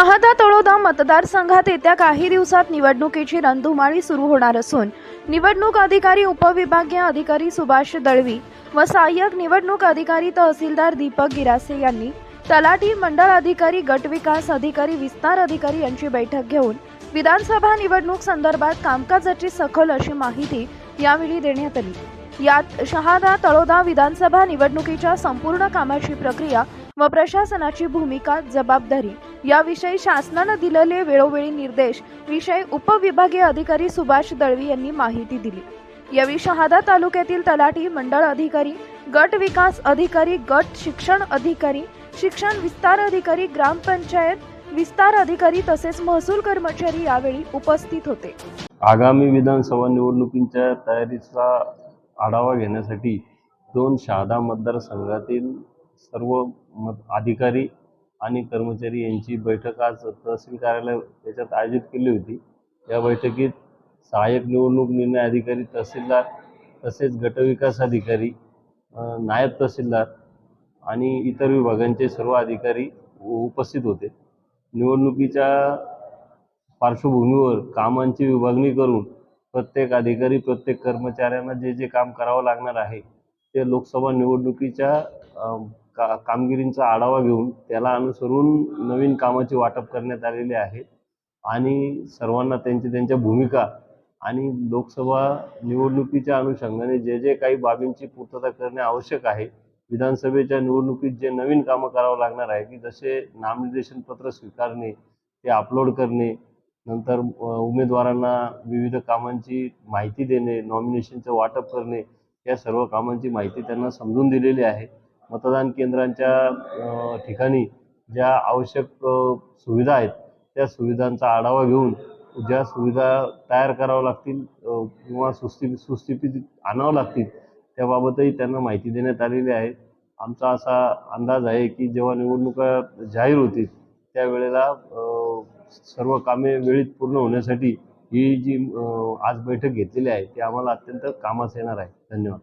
शहादा तळोदा मतदारसंघात येत्या काही दिवसात निवडणुकीची रणधुमाळी सुरू होणार असून निवडणूक अधिकारी उपविभागीय अधिकारी सुभाष दळवी व सहाय्यक निवडणूक अधिकारी तहसीलदार दीपक गिरासे यांनी तलाठी मंडळ अधिकारी गट विकास अधिकारी विस्तार अधिकारी यांची बैठक घेऊन विधानसभा निवडणूक संदर्भात कामकाजाची सखोल अशी माहिती यावेळी देण्यात आली. यात शहादा तळोदा विधानसभा निवडणुकीच्या संपूर्ण कामाची प्रक्रिया व प्रशासनाची भूमिका जबाबदारी याविषयी शासनानं दिलेले वेळोवेळी निर्देश विषयी उपविभागीय अधिकारी सुभाष दळवी यांनी माहिती दिली. यावेळी शहादा तालुक्यातील तलाठी मंडळ अधिकारी गट विकास अधिकारी गट शिक्षण अधिकारी शिक्षण विस्तार अधिकारी ग्रामपंचायत विस्तार अधिकारी तसेच महसूल कर्मचारी यावेळी उपस्थित होते. आगामी विधानसभा निवडणुकींच्या तयारीचा आढावा घेण्यासाठी दोन शहादा मतदारसंघातील सर्व मत अधिकारी आणि कर्मचारी यांची बैठक आज तहसील कार्यालय याच्यात आयोजित केली होती. या बैठकीत सहाय्यक निवडणूक निर्णय अधिकारी तहसीलदार तसेच गटविकास अधिकारी नायब तहसीलदार आणि इतर विभागांचे सर्व अधिकारी उपस्थित होते. निवडणुकीच्या पार्श्वभूमीवर कामांची विभागणी करून प्रत्येक अधिकारी प्रत्येक कर्मचाऱ्यांना जे जे काम करावं लागणार आहे ते लोकसभा निवडणुकीच्या का कामगिरींचा आढावा घेऊन त्याला अनुसरून नवीन कामाची वाटप करण्यात आलेले आहे. आणि सर्वांना त्यांची त्यांच्या भूमिका आणि लोकसभा निवडणुकीच्या अनुषंगाने जे जे काही बाबींची पूर्तता करणे आवश्यक आहे. विधानसभेच्या निवडणुकीत जे नवीन कामं करावं लागणार आहे की जसे नामनिर्देशन पत्र स्वीकारणे ते अपलोड करणे नंतर उमेदवारांना विविध कामांची माहिती देणे नॉमिनेशनचं वाटप करणे या सर्व कामांची माहिती त्यांना समजून दिलेली आहे. मतदान केंद्रांच्या ठिकाणी ज्या आवश्यक सुविधा आहेत त्या सुविधांचा आढावा घेऊन ज्या सुविधा तयार कराव्या लागतील किंवा सुस्थिती सुस्थितीत आणावं लागतील त्याबाबतही त्यांना माहिती देण्यात आलेली आहे. आमचा असा अंदाज आहे की जेव्हा निवडणुका जाहीर होतील त्यावेळेला सर्व कामे वेळीत पूर्ण होण्यासाठी ही जी आज बैठक घेतलेली आहे ती आम्हाला अत्यंत कामास येणार आहे. धन्यवाद.